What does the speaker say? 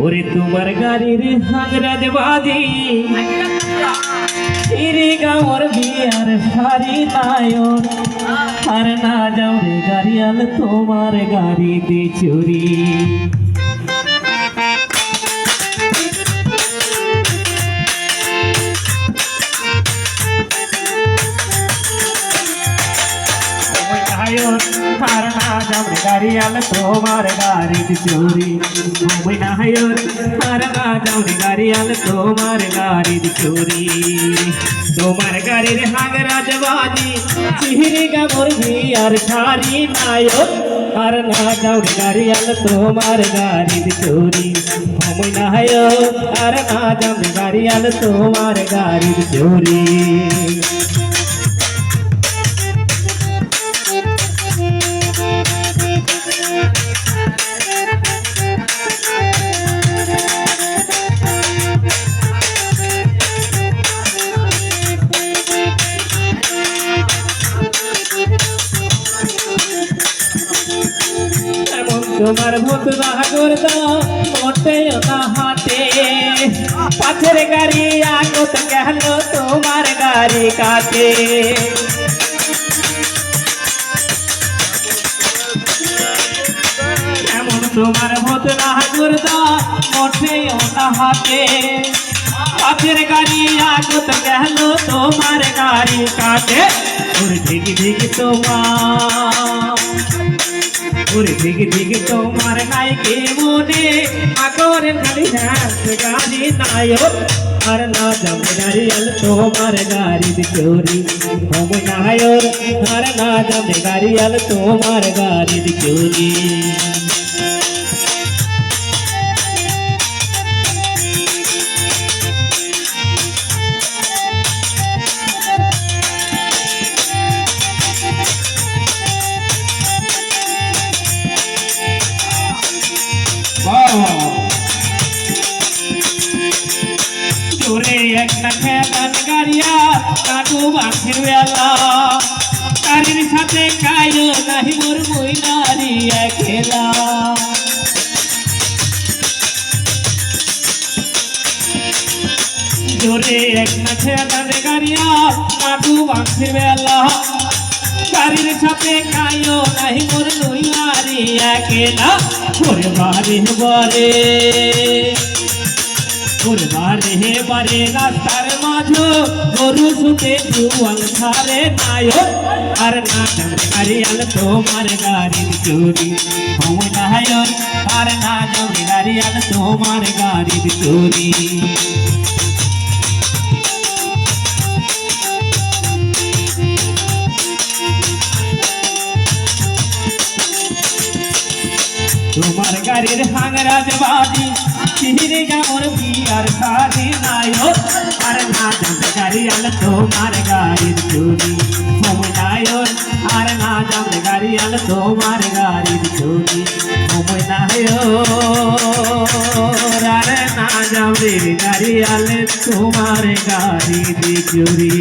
ওরে তোমার গাড়ির হাংরাজ বাজি। ফিরে গাওয়ার বিয়ার সারি নায়ন আর না যাও রে গাড়িয়াল, তোমার গাড়িতে চুরি। আর না যাও রে গাড়িয়াল তোমার গাড়িতে চুরি। আর না যাও রে গাড়িয়াল তোমার গাড়ির চুরি। তোমার গাড়ির হাগরাজ বাজি চিহিরি গামর আর সারি নায়ক আর না যাও গাড়িয়াল তোমার গাড়ির চুরি। আর না যাও রে গাড়িয়াল তোমার গাড়ির চুরি। তোমার ভূত বাহাগর মোটে না হাতে পাথর গাড়ি আগত গেল তোমার গাড়ি কাটে তোমার ভূত বাহাগর মোটে না হাতে পাথর গাড়ি আগত গেল তোমার গাড়ি কাটে ধিক ধিক তোমার ওরে দিকে দিকে তোমার নাইকে মনে। আকরের খালি নাচ গাড়ি নায়ক। আর না জমে গাড়ি আল তোমার গাড়ির চোরি হম নায়ক, আর না জমে গাড়ি তোমার গাড়ির চোরি জোরে এক না খেলান গাড়িয়া কাটু বাঁশের বেলা। গাড়ির সাথে কায়ো নাহি মোর মইনারি খেলা জোরে এক না খেলান গাড়িয়া কাটু বাঁশের বেলা। গাড়ির সাথে কায়ো নাহি মোর মইনারি খেলা ওরে বারে বারে। বারে হে বারে রাস্তার মাঝো গরু সুতে জুয়াল ছাড়ে নায়ক। আর না গাড়ি আল তোমার গাড়ির চুরি। হোম নায়ক আর না জমে গাড়ি আল তোমার গাড়ির চুরি। তোমার গাড়ির হাংরাজ বাজি চিহিরে গামর বিয়ার সারি নায়ক আর না জানতে গাড়ি আল তোমার গাড়ির চুরি। হোম নায়ক আর না জানতে গাড়ি আল তোমার গাড়ির চুরি। হোম নায়ক আর না জানতে গাড়ি আল তোমার গাড়ির চুরি।